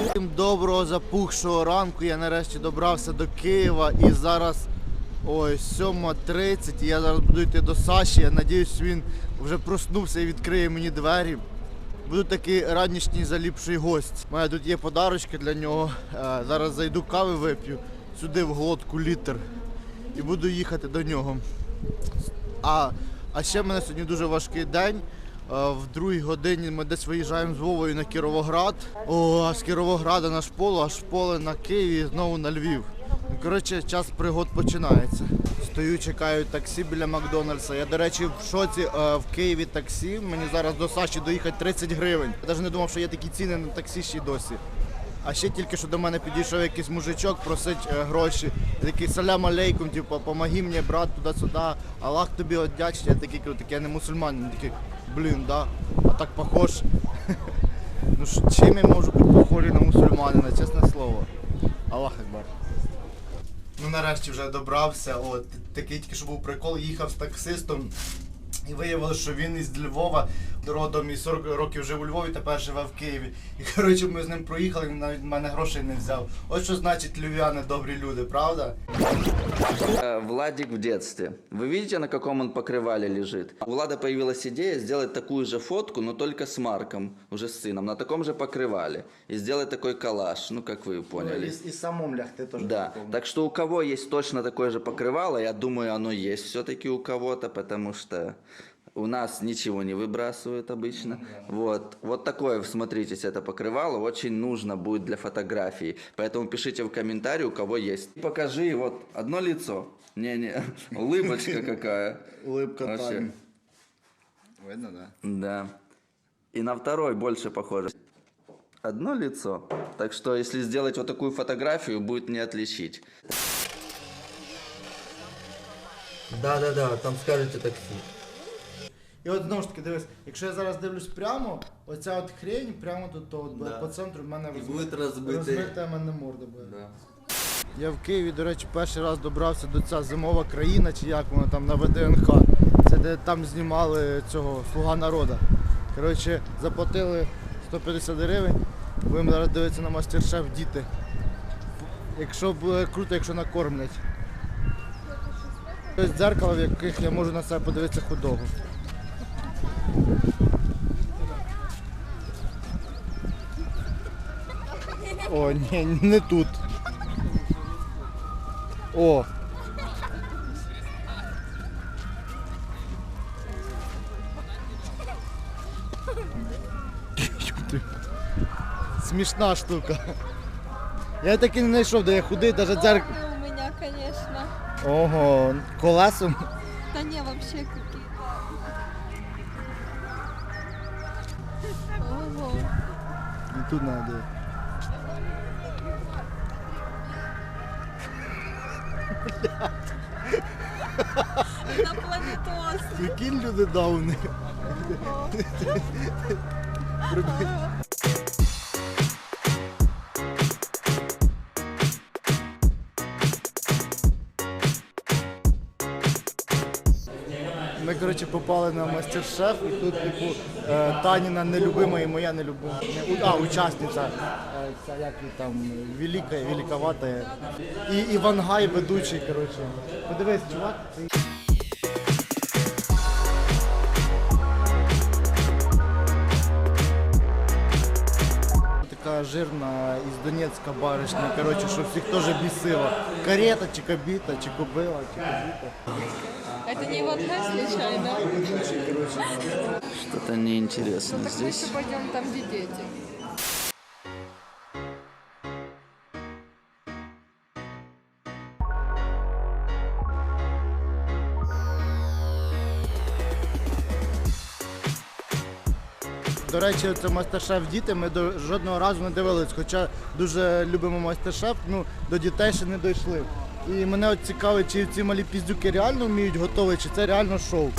Всім доброго запухшого ранку. Я нарешті добрався до Києва і зараз ой, 7.30. і Я зараз буду йти до Саші. Я надіюсь, він вже проснувся і відкриє мені двері. Буду такий ранішній заліпший гость. У мене тут є подарочки для нього. Е, Зараз зайду кави вип'ю сюди в глотку літр і буду їхати до нього. А, а ще в мене сьогодні дуже важкий день. Е, В другій годині ми десь виїжджаємо з Вовою на Кіровоград. О, а з Кіровограда на шполу, а з шполи на Київ і знову на Львів. Ну, Коротше, час пригод починається. Стою, чекаю таксі біля Макдональдса. Я, до речі, в шоці е, в Києві таксі. Мені зараз до Саші доїхати 30 гривень. Я навіть не думав, що є такі ціни на таксі ще й досі. А ще тільки що до мене підійшов якийсь мужичок, просить е, гроші. Я такий салям алейкум, типу, помоги мені, брат, туди-сюди. Аллах тобі одячить. Я такий я не мусульманин. Такий, блін, да, а так похож. ну чим я можу бути похожий на мусульманина, чесне слово. Аллах Акбар. Ну нарешті вже добрався. От такий тільки що був прикол, їхав з таксистом. І виявилося, що він із Львова родом і 40 років жив у Львові, тепер живе в Києві. І коротше ми з ним проїхали, він навіть в мене грошей не взяв. Ось що значить львів'яни добрі люди, правда? Э, Владик в детстве. Вы видите, на каком он покрывале лежит? У Влада появилась идея сделать такую же фотку, но только с Марком, уже с сыном, на таком же покрывале. И сделать такой коллаж, ну как вы поняли. І, і самом лягти теж. Да, так что у кого есть точно такое же покрывало, я думаю, оно есть все-таки у кого-то, потому что у нас ничего не выбрасывают обычно. Вот, вот такое, смотритесь, это покрывало очень нужно будет для фотографии. Поэтому пишите в комментарии, у кого есть. Покажи вот одно лицо. Не-не, улыбочка какая. Улыбка Вообще. Видно, да? Да. И на второй больше похоже. Одно лицо. Так что, если сделать вот такую фотографию, будет не отличить. Да, да, да, там скажете таксі. І от знову ж таки дивись, якщо я зараз дивлюсь прямо, оця от хрень прямо тут то, от, Да. по центру в мене І розбит- буде розбитий. розбита в мене морда буде. Я в Києві, до речі, перший раз добрався до ця зимова країна, чи як воно там на ВДНХ. Це де там знімали цього Слуга народу. Коротше, заплатили 150 гривень. Будемо зараз дивитися на мастер-шеф діти. Якщо буде круто, якщо накормлять. Ось дзеркало, в яких я можу на себе подивитися худого. О, ні, не тут. О. Смішна штука. Я таки не знайшов, де я худий, навіть. Планы у меня, конечно. Ого, колесом. Да не, вообще какие. Ого. І тут надо. Инопланетоз. Прикинь, люди дауни. Коротше, попали на мастер-шеф і тут, типу, е, Таніна нелюбима і моя нелюбима. А, учасниця. е, Ця як там велика, великовата. І Івангай ведучий, коротше. Подивись, чувак. Така жирна із Донецька баришня, коротше, що всіх теж бісила. Карета, чи кабіта, чи кобила, чи кабіта. Это не водка случайно? Что-то неинтересно здесь. пойдем там, где дети. До речі, це мастер-шеф діти. Ми до жодного разу не дивились, хоча дуже любимо мастер-шеф, ну до дітей ще не дійшли. І мене от цікавить, чи ці малі піздюки реально вміють готувати, чи це реально шоу.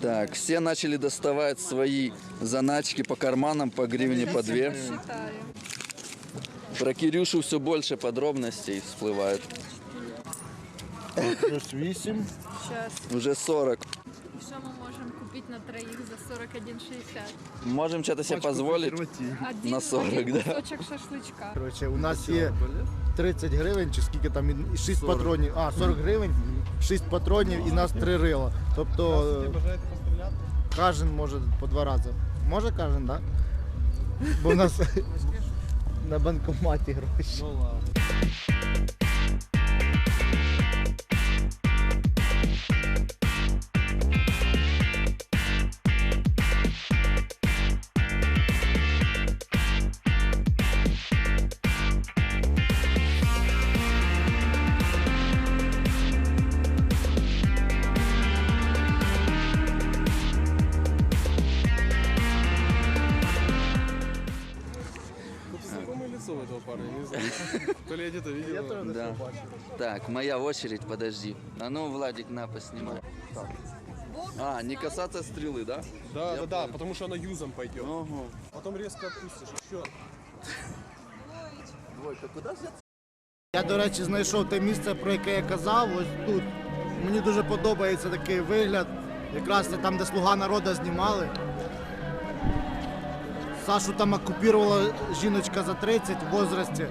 Так, все начали доставать свои заначки по карманам, по гривне, по две. Про Кирюшу все больше подробностей всплывает. Плюс 8. Сейчас. Уже 40. Что мы можем купить на троих за 41,60? Можем что-то себе позволить. Один, На 40, один да. кусочек шашлычка. Коротше, у нас є 30 гривень, чи скільки там, і 6 патронів. А, 40 гривень, 6 патронів і нас 3 рила. Тобто кожен може по два рази. Може кожен, так? Да? Бо в нас на банкоматі гроші. Знакомое Так, моя очередь, подожди. А ну, Владик, на, поснимай. А, не касаться стрелы, да? Да, да, да, потому что она юзом пойдет. Ого. Потом резко отпустишь. Еще. Двойка, куда взяться? Я, до речі, знайшов те місце, про яке я казав, ось тут. Мені дуже подобається такий вигляд. Якраз це там, де слуга народу знімали. Сашу там окупувала жіночка за 30 в возрасті.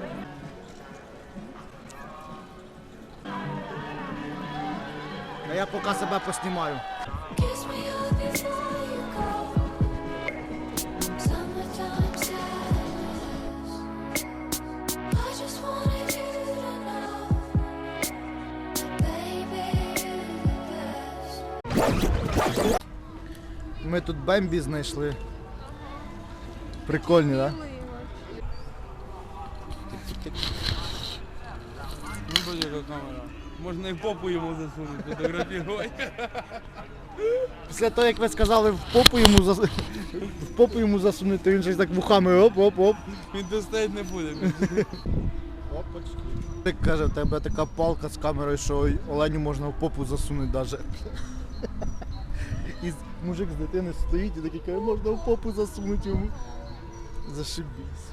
Baby you're the best. Ми тут Бембі знайшли. Прикольні, так? Да? Ну, вроде как Можно и попу ему засунуть, фотографировать. Після того, як ви сказали, в попу йому, зас... в попу йому засунути, він щось так вухами оп-оп-оп. Він достать не буде. Опачки. Як каже, в тебе така палка з камерою, що оленю можна в попу засунути навіть. І мужик з дитини стоїть і такий каже, можна в попу засунути йому. Зашибісь.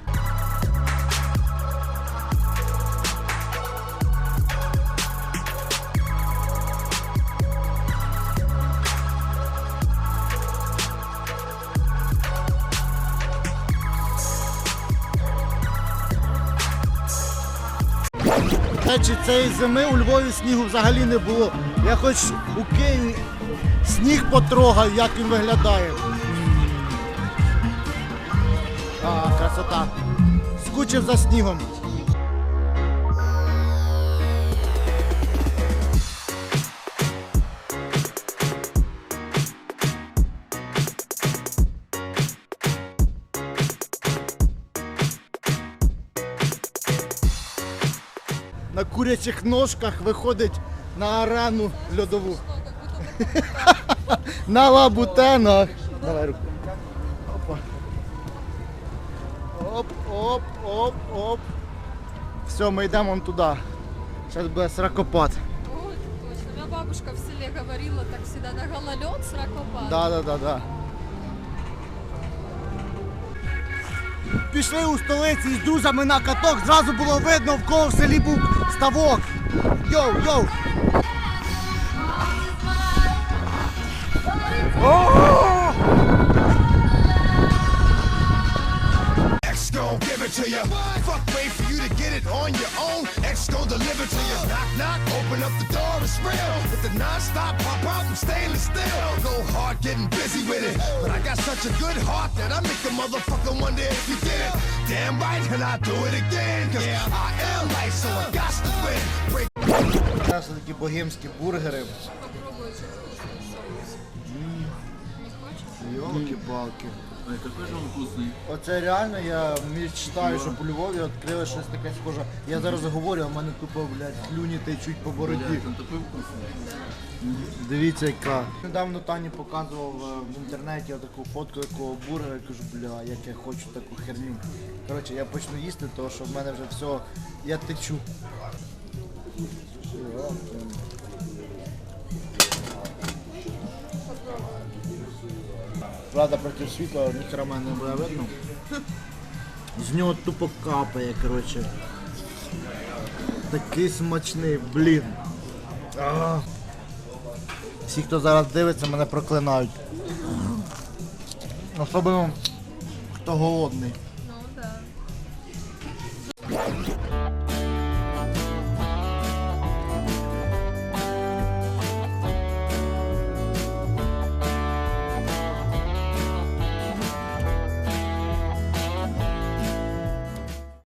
Речі, цієї зими у Львові снігу взагалі не було. Я хоч у Києві сніг потрогав, як він виглядає. А, красота. Скучив за снігом. На курячих ножках виходить на арену льодову. На лабутенах. Давай руку. Опа. Оп, оп, оп, оп. Все, ми йдемо вон туди. Зараз буде сракопад. Вот, точно. Меня бабушка в селе говорила так всегда, на гололед сракопад. Да, да, да, да. Пішли у столиці із друзями на каток, зразу було видно, в кого в селі був ставок. Йоу, йоу. X gon' give it to you. Fuck, wait for you to get it on your own. X gon' deliver to you. Knock, knock, open up the door, it's real. With the non-stop pop out and stainless steel. Go hard, getting busy with it. But I got such a good heart that I make the motherfucker wonder if you did it. Damn right, and I do it again. Cause I am life, so I got to win. Break Зараз такі богемські бургери. Попробуй соус. Не хочешь? Йолки-палки. Ой, какой же он вкусный. Оце реально я мечтаю, щоб у Львові відкрили щось таке схоже. Я зараз говорю, а в мене тупо, блядь, слюні течуть по бороді. Он такой вкусный. Дивіться яка. Недавно Тані показував е, в інтернеті таку фотку якого бургера, я кажу, бля, як я хочу таку херню. Коротше, я почну їсти, тому що в мене вже все, я течу. Правда, проти світла ніхрама не буде видно. З нього тупо капає, коротше. Такий смачний, блін. А. Всі, хто зараз дивиться, мене проклинають. Ну, Особливо, хто голодний. Ну так.